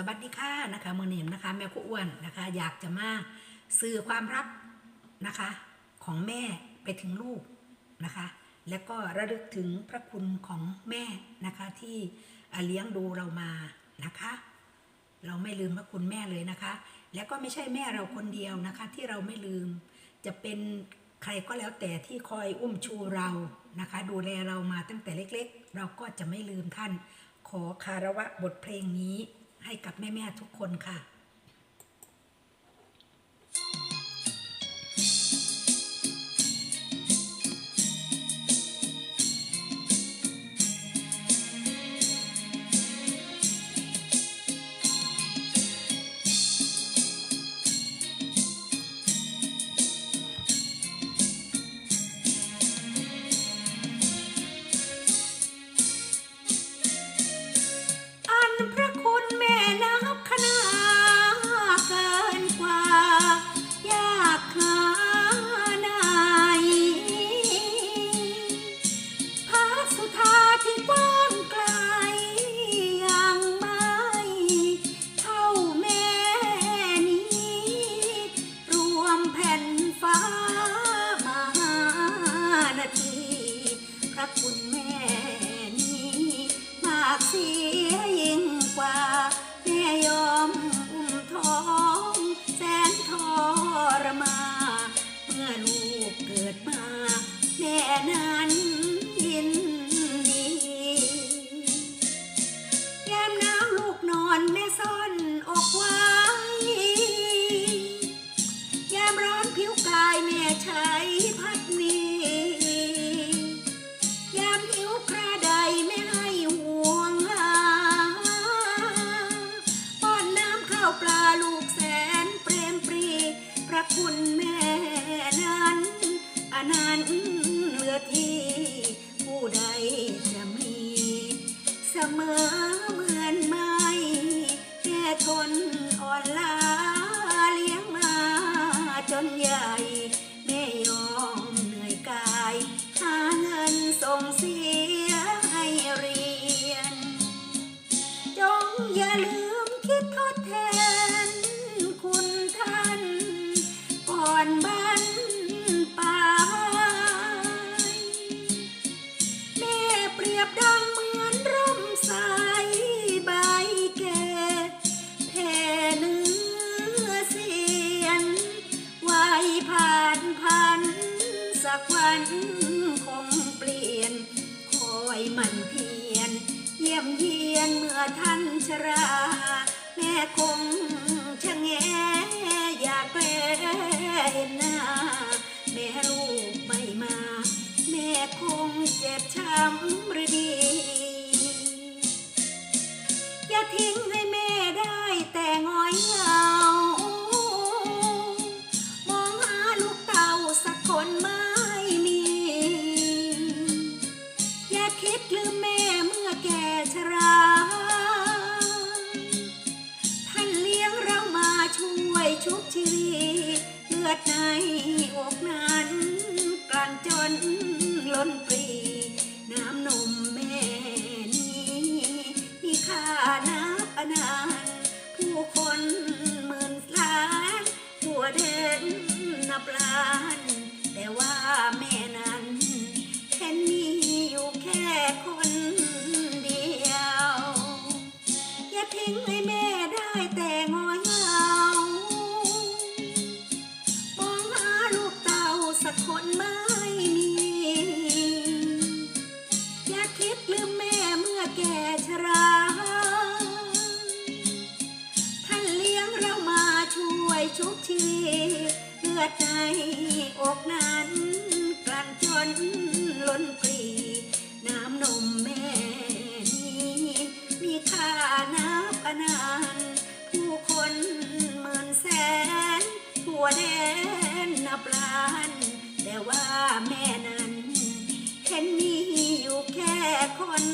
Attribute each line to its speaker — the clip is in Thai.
Speaker 1: สวัสดีค่ะนะคะมือเนีนะคะ แม่ผู้อ้วนนะคะ อยากจะมาสื่อความรักนะคะ ของแม่ไปถึงลูกนะคะ แล้วก็ระลึกถึงพระคุณของแม่นะคะที่เลี้ยงดูเรามานะคะ เราไม่ลืมพระคุณแม่เลยนะคะ แล้วก็ไม่ใช่แม่เราคนเดียวนะคะ ที่เราไม่ลืม จะเป็นใครก็แล้วแต่ที่คอยอุ้มชูเรานะคะ ดูแลเรามาตั้งแต่เล็ก ๆ เราก็จะไม่ลืมท่าน ขอคารวะบทเพลงนี้ ให้กับแม่ ๆ ทุกคนค่ะ พราวปลาลูกแสนเปรมปรี พระคุณแม่นั้นอนันต์เหลือที่ ผู้ใดจะมี เสมอเหมือนไม่แม่ทนอ่อนล้าเลี้ยงมาจนใหญ่แม่ยอมเหนื่อยกาย หาเงินส่งเสียให้เรียน จงอย่าลืม สักวันคงเปลี่ยน คอยมันเพียรเยี่ยมเยียนเมื่อท่านชรา แม่คงชะแงอยากแลเห็นหน้า แม่ลูกไม่มา แม่คงเจ็บช้ำรือดี อย่าทิ้งให้แม่ได้แต่งอยเหงา ผู้คนหมื่นล้านทั่วเดินนับล้าน แต่ว่าแม่ ช่วยชุบชีเลือดในอกนั้นกลั่นจนล้นปรีน้ำนมแม่นี้มีค่านับอนันผู้คนหมื่นแสนทั่วแดนนับล้าน แต่ว่าแม่นั้นเห็นมีอยู่แค่คน